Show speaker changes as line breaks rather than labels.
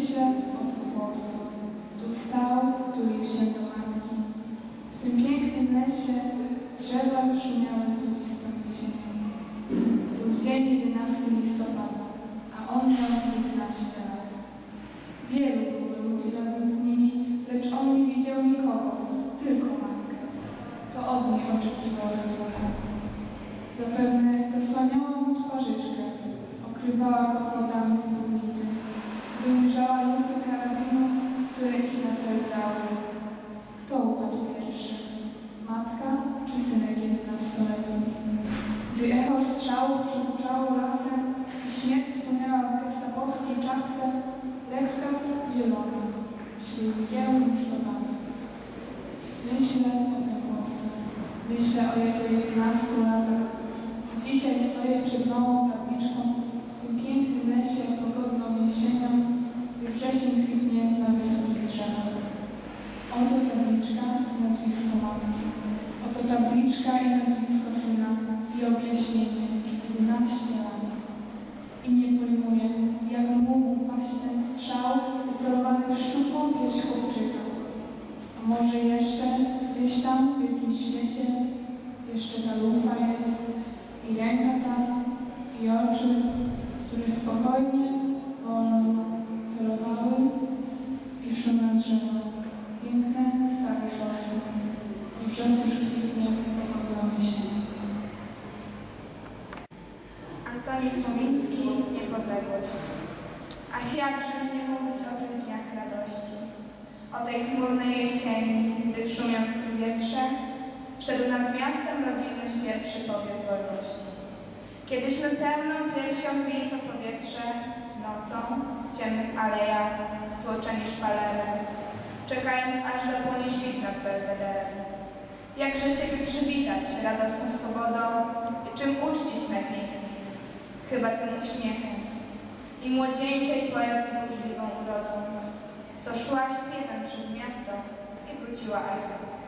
Myślę o tym chłopcu. Tu stał, tulił się do matki. W tym pięknym lesie drzewa szumiały złocistą jesienią. Był dzień 11 listopada, a on miał 11 lat. Wielu było ludzi razem z nimi, lecz on nie widział nikogo, tylko matkę. To od niej oczekiwał ratunku. Zapewne zasłaniała mu twarzyczkę, okrywała go gdy ujrzała lufy karabinów, które ich brały. Kto upadł pierwszy? Matka czy synek jedenastoletni? Gdy echo strzałów przykuczało lasem i śmierć spłynęła w gestapowskiej czapce, lekka, zielona, mgieł listopada. Myślę o tym chłopcu. Myślę o jego 11 latach. Dzisiaj stoję przed nową tabliczką w tym pięknym lesie pogodną jesienią, gdy wrzesień kwitnie na wysokich drzewach. Oto tabliczka i Oto tabliczka i nazwisko syna i objaśnienie 11 lat. I nie pojmuję, jak mógł paść ten strzał wycelowany w szczupłą pierś chłopczyka. A może jeszcze gdzieś tam w jakimś świecie jeszcze ta lufa jest i ręka ta i oczy, które spokojnie, wolno
Ach, jakże nie mówić o tych dniach radości, o tej chmurnej jesieni, gdy w szumiącym wietrze szedł nad miastem rodzinnym pierwszy powiew wolności. Kiedyśmy pełną piersią bili to powietrze nocą w ciemnych alejach stłoczeni szpalerem, czekając aż zapłonie świt nad belwederem. Jakże Ciebie przywitać radosną swobodą i czym uczcić najpiękniej? chyba tym uśmiechem i młodzieńczej poezji burzliwą urodą, co szła śpiewem przez miasto i wróciła echem.